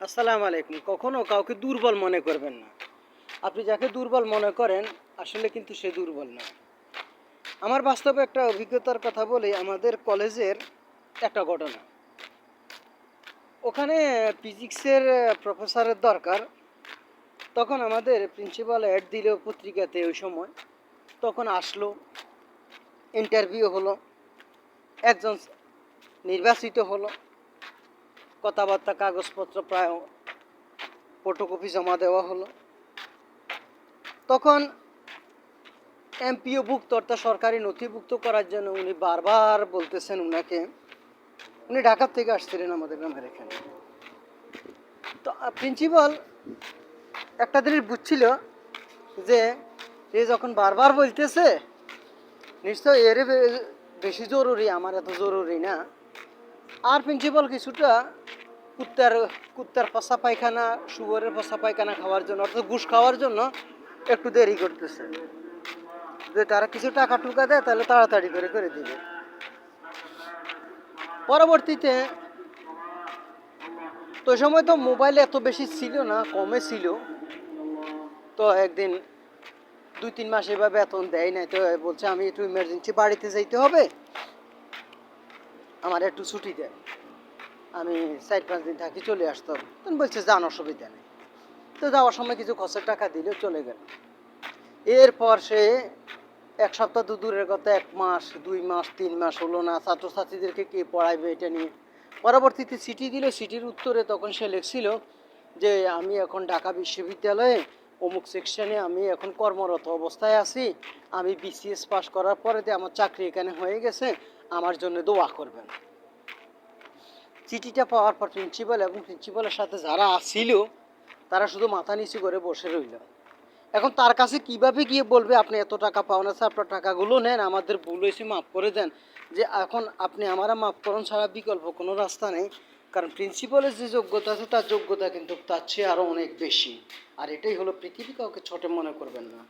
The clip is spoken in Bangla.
আসসালামু আলাইকুম। কখনো কাউকে দুর্বল মনে করবেন না। আপনি যাকে দুর্বল মনে করেন, আসলে কিন্তু সে দুর্বল নয় আমার বাস্তবে একটা অভিজ্ঞতার কথা বলি, আমাদের কলেজের একটা ঘটনা। ওখানে ফিজিক্সের প্রফেসরের দরকার। তখন আমাদের প্রিন্সিপাল অ্যাড দিল পত্রিকাতে ওই সময়। তখন আসলো, ইন্টারভিউ হলো, একজন নির্বাচিত হলো। কথাবার্তা, কাগজপত্র প্রায় ফটোকপি জমা দেওয়া হলো। তখন এমপিও ভুক্ত অর্থাৎ সরকারি নথিভুক্ত করার জন্য উনি বারবার বলতেছেন উনাকে, উনি ঢাকার থেকে আসছিলেন আমাদের গ্রামের এখানে। তো প্রিন্সিপাল একটা জিনিস বুঝছিল যে, এ যখন বারবার বলতেছে নিশ্চয় এর বেশি জরুরি, আমার এত জরুরি না। আর প্রিন্সিপাল কিছুটা। কুত্তার কুত্তার পচা পায়খানা, শুয়োরের পচা পায়খানা খাওয়ার জন্য, অর্থাৎ ঘুষ খাওয়ার জন্য একটু দেরি করতেছে। যে তারা কিছু টাকা টুকা দেয়, তাহলে তাড়াতাড়ি করে করে দিবে। পরবর্তীতে, তো সময় তো মোবাইল এত বেশি ছিল না, কমে ছিল। তো একদিন দুই, তিন মাস এভাবে বেতন দেয় নাই, তো বলছে, আমি একটু ইমার্জেন্সি বাড়িতে যাইতে হবে। আমার একটু ছুটি দেয়। আমি চার পাঁচ দিন থাকি চলে আসতাম। তখন বলছে, যান, অসুবিধা নেই। তো যাওয়ার সময় কিছু খরচের টাকা দিলে চলে গেল। এরপর সে এক সপ্তাহ দু দূরের কথা, এক মাস, দুই মাস, তিন মাস হলো না, ছাত্রছাত্রীদেরকে কে পড়াইবে এটা নিয়ে। পরবর্তীতে সিটি দিল। সিটির উত্তরে তখন সে লিখছিল যে, আমি এখন ঢাকা বিশ্ববিদ্যালয়ে অমুক সেকশনে আমি এখন কর্মরত অবস্থায় আছি। আমি বিসিএস পাস করার পরে যে আমার চাকরি এখানে হয়ে গেছে। আমার জন্য দোয়া করবেন। চিঠিটা পাওয়ার পর প্রিন্সিপাল এবং প্রিন্সিপালের সাথে যারা আসছিল তারা শুধু মাথা নিচু করে বসে রইল। এখন তার কাছে কীভাবে গিয়ে বলবে, আপনি এত টাকা পাওয়া না আপনার টাকাগুলো নেন, আমাদের ভুল হয়েছে, মাফ করে দেন। যে এখন আপনি আমারা মাফ করুন ছাড়া বিকল্প কোনো রাস্তা নেই। কারণ প্রিন্সিপালের যে যোগ্যতা আছে, তার যোগ্যতা কিন্তু তার চেয়ে আরও অনেক বেশি। আর এটাই হলো পৃথিবী কাউকে ছোট মনে করবেন না।